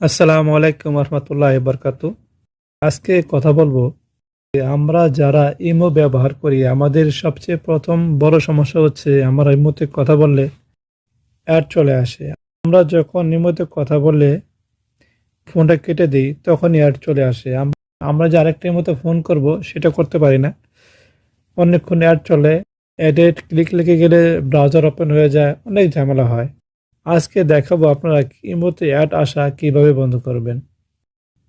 আসসালামু আলাইকুম রহমতুল্লাহ বরকাতু আজকে কথা বলব যে আমরা যারা ইমো ব্যবহার করি, আমাদের সবচেয়ে প্রথম বড় সমস্যা হচ্ছে আমরা ইমোতে কথা বললে অ্যাড চলে আসে। আমরা যখন ইমোতে কথা বললে ফোনটা কেটে দিই, তখনই অ্যাড চলে আসে। আমরা যে আরেকটা ইমোতে ফোন করব, সেটা করতে পারি না। অনেকক্ষণ অ্যাড চলে অ্যাডেড ক্লিক লিখে গেলে ব্রাউজার ওপেন হয়ে যায়, অনেক ঝামেলা হয়। আজকে দেখাবো আপনারা ইমোতে অ্যাড আসা কীভাবে বন্ধ করবেন।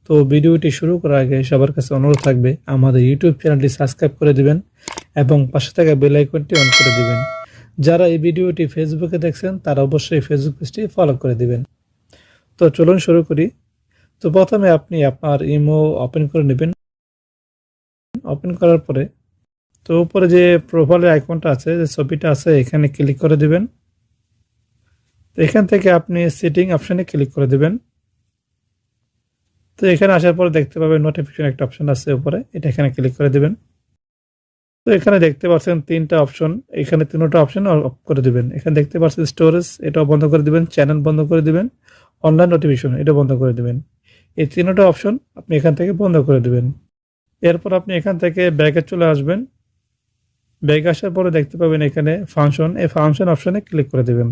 তো ভিডিওটি শুরু করার আগে সবার কাছে অনুরোধ থাকবে, আমাদের ইউটিউব চ্যানেলটি সাবস্ক্রাইব করে দিবেন এবং পাশে থাকা বেল আইকনটি অন করে দিবেন। যারা এই ভিডিওটি ফেসবুকে দেখছেন, তারা অবশ্যই ফেসবুক পেজটি ফলো করে দিবেন। তো চলুন শুরু করি। তো প্রথমে আপনি আপনার ইমো ওপেন করে নেবেন। ওপেন করার পরে, তো উপরে যে প্রোফাইলের আইকনটা আছে, যে ছবিটা আছে, এখানে ক্লিক করে দিবেন। এখান থেকে আপনি সিটিং অপশানে ক্লিক করে দেবেন। তো এখানে আসার পর দেখতে পাবেন নোটিফিকেশন একটা অপশন আছে উপরে, এটা এখানে ক্লিক করে দেবেন। তো এখানে দেখতে পাচ্ছেন তিনটা অপশন এখানে তিনটা অপশন অফ করে দিবেন। এখানে দেখতে পাচ্ছেন স্টোরেজ এটাও বন্ধ করে দিবেন চ্যানেল বন্ধ করে দেবেন অনলাইন নোটিফিকেশন এটা বন্ধ করে দেবেন। এই তিনটা অপশন আপনি এখান থেকে বন্ধ করে দেবেন। এরপর আপনি এখান থেকে ব্যাগে চলে আসবেন। ব্যাগে আসার পরে দেখতে পাবেন এখানে ফাংশন এই ফাংশন অপশনে ক্লিক করে দিবেন।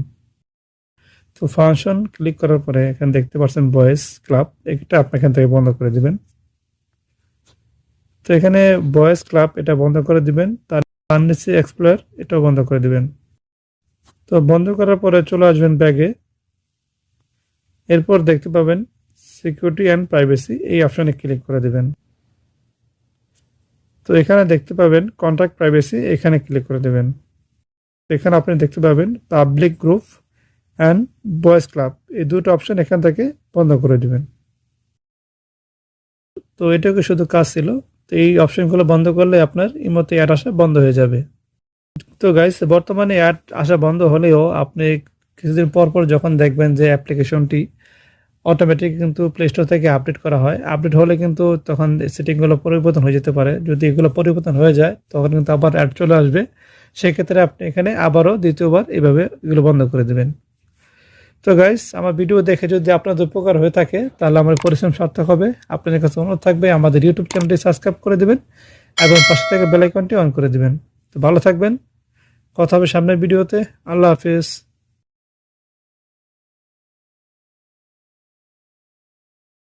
তো ফাংশন ক্লিক করার পরে এখানে দেখতে পাচ্ছেন ভয়েস ক্লাব এটা আপনি এখান থেকে বন্ধ করে দিবেন। তো এখানে ভয়েস ক্লাব এটা বন্ধ করে দিবেন, তার নিচে এক্সপ্লোর এটাও বন্ধ করে দিবেন। তো বন্ধ করার পরে চলে আসবেন ব্যাগে এরপর দেখতে পাবেন সিকিউরিটি অ্যান্ড প্রাইভেসি এই অপশনে ক্লিক করে দিবেন। তো এখানে দেখতে পাবেন কন্ট্যাক্ট প্রাইভেসি এখানে ক্লিক করে দেবেন। এখানে আপনি দেখতে পাবেন public group and boys club এই দুটো অপশন এখান থেকে বন্ধ করে দিবেন। তো এটাকে শুধু কাজ ছিল। তো এই অপশনগুলো বন্ধ করলে আপনার ইমোতে অ্যাড আসা বন্ধ হয়ে যাবে। তো গাইস বর্তমানে অ্যাড আসা বন্ধ হলেও আপনি কিছুদিন পর পর যখন দেখবেন যে অ্যাপ্লিকেশনটি অটোমেটিক কিন্তু প্লে স্টোর থেকে আপডেট করা হয়। আপডেট হলে কিন্তু তখন সেটিংগুলো পরিবর্তন হয়ে যেতে পারে। যদি এগুলো পরিবর্তন হয়ে যায়, তখন কিন্তু আবার অ্যাড চলে আসবে। সেক্ষেত্রে আপনি এখানে আবারও দ্বিতীয়বার এভাবে এগুলো বন্ধ করে দেবেন। তো গাইস আমার ভিডিও দেখে যদি আপনাদের উপকার হয়ে থাকে, তাহলে আমার পরিশ্রম সার্থক হবে। আপনাদের কাছে অনুরোধ থাকবে, আমাদের ইউটিউব চ্যানেলটি সাবস্ক্রাইব করে দেবেন এবং পাশে থেকে বেলাইকনটি অন করে দেবেন। তো ভালো থাকবেন, কথা হবে সামনের ভিডিওতে আল্লাহ হাফিজ।